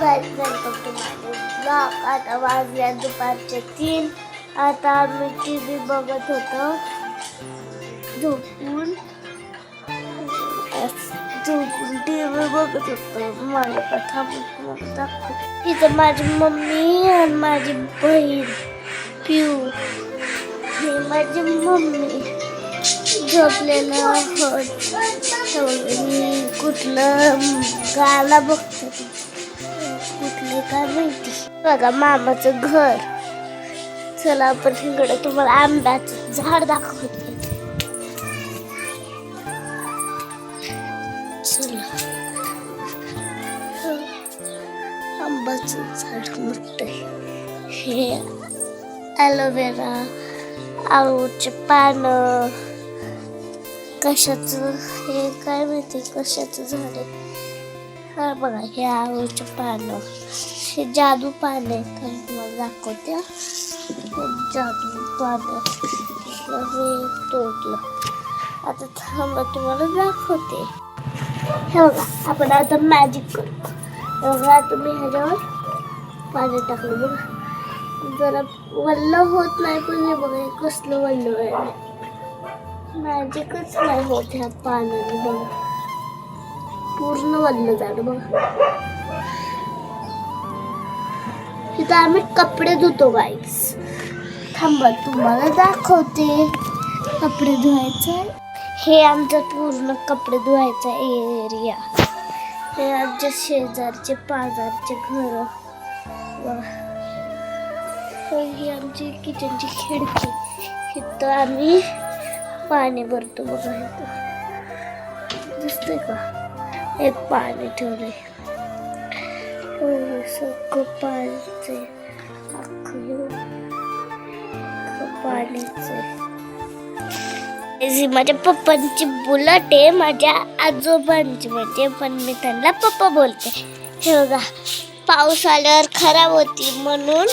Welcome to blog आता वाजल्या दुपारचे तीन आता आम्ही टी व्ही बघत होतो झोपून झोपून टी व्ही बघत होतो माझ्या कथा बघता इथं माझी मम्मी आणि माझी बहीण पिऊ हे माझी मम्मी झोपलेलं मी कुठलं गाला बघते. कुठले काय माहिती बघा मामाचं घर. चला आपण इकडे तुम्हाला आंब्याचं झाड दाखवते. चला. आंब्याचं झाड मोठं हे ॲलोवेरा आळूचे पानं. कशाचं? हे काय माहिती कशाचं झाड आहे? हा बघा हे आळूचे पानं. हे जादू पानं आहेत हे तुम्हाला दाखवते. जादू पानं हे तोडलं. आता थांबा तुम्हाला दाखवते. हे बघा आपण आता मॅजिक करतो. हे बघा तुम्ही ह्याच्यावर पाणी टाकलं बघा. जरा वल्ल होत नाही पण हे बघा हे कसलं वल्ल आहे. मॅजिकच नाही होत ह्या पाण्याने बघा. पूर्ण वल्ल झालं बघा. इथं आम्ही कपडे धुतो गाईस थांबा तुम्हाला दाखवते. कपडे धुवायचं हे आमचं पूर्ण कपडे धुवायचा एरिया हे आमच्या शेजारचे पाजारचे घर. ही आमची किचनची खिडकी. इथं आम्ही पाणी भरतो बघा इथं. दिसतंय का? एक पाणी ठेवले हो, सगळं ही माझ्या पप्पांची बुलट आहे माझ्या आजोबांची म्हणजे पण मी त्यांना पप्पा बोलते. हे बघा पाऊस आल्यावर खराब होती म्हणून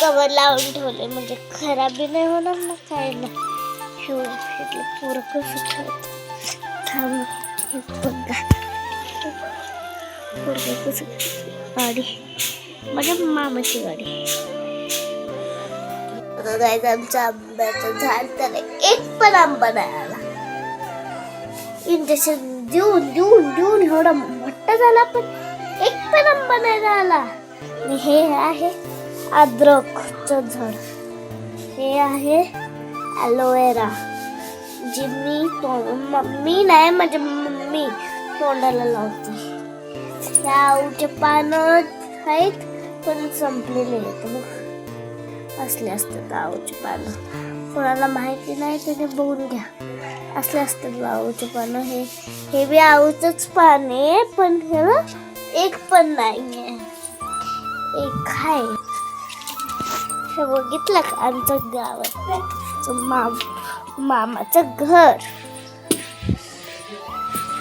कवर लावून ठेवले म्हणजे खराबी नाही होणार ना काय नाही. हे बघा, इथलं पोरं कसं खेळत थांब बघा. गाडी. माझ्या मामाची गाडी. गायच आंब्याचं झाड तर एक पण आंबा नाही आला. इंजेक्शन देऊन देऊन देऊन एवढा मोठा झाला पण एक पण आंबा नाही झाला आणि हे आहे अद्रकचं झाड. हे आहे ॲलोवेरा जी मी तो मम्मी नाही माझी मम्मी. तोंडाला लावते. ह्या आऊचे पानं आहेत पण संपलेले आहेत मग असले असतात आऊचे पानं. कोणाला माहिती नाही त्याने बघून घ्या. असले असतात आऊचे पानं. हे हे बी आऊचंच पान आहे पण ह्याला एक पण नाही आहे एक आहे हे बघितलं का आमचं गावात? माम मामाचं घर.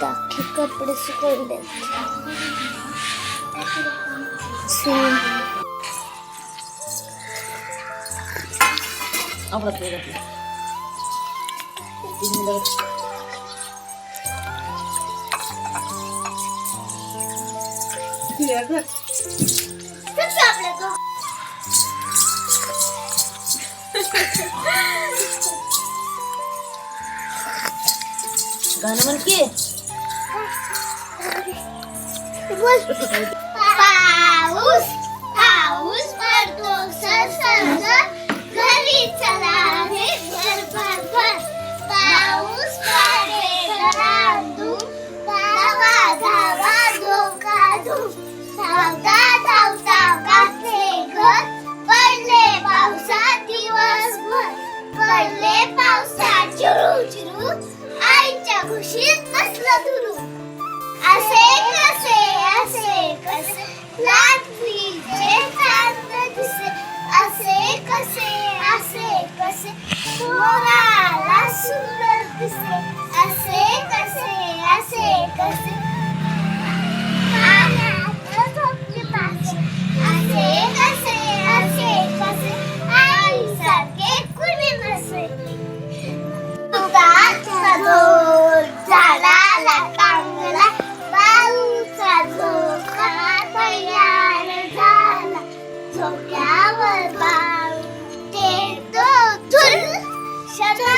टाके कपडे सुकवले सेम गाणं म्हण की. बोल पाऊस पाऊस पडतो. सर पाऊस पडे धडाधू धावा धावा धावता धावता कापले घर. पडले पावसात दिवसभर. पडले पावसात चिरू चिरू. आईच्या खुशीत बसलं धुरू असे कसे असे कसे मोराला असे कसे असे कसे असे कसे असे कसे आईसारखे कुणी नसे तुका झाला लाटा Shut up,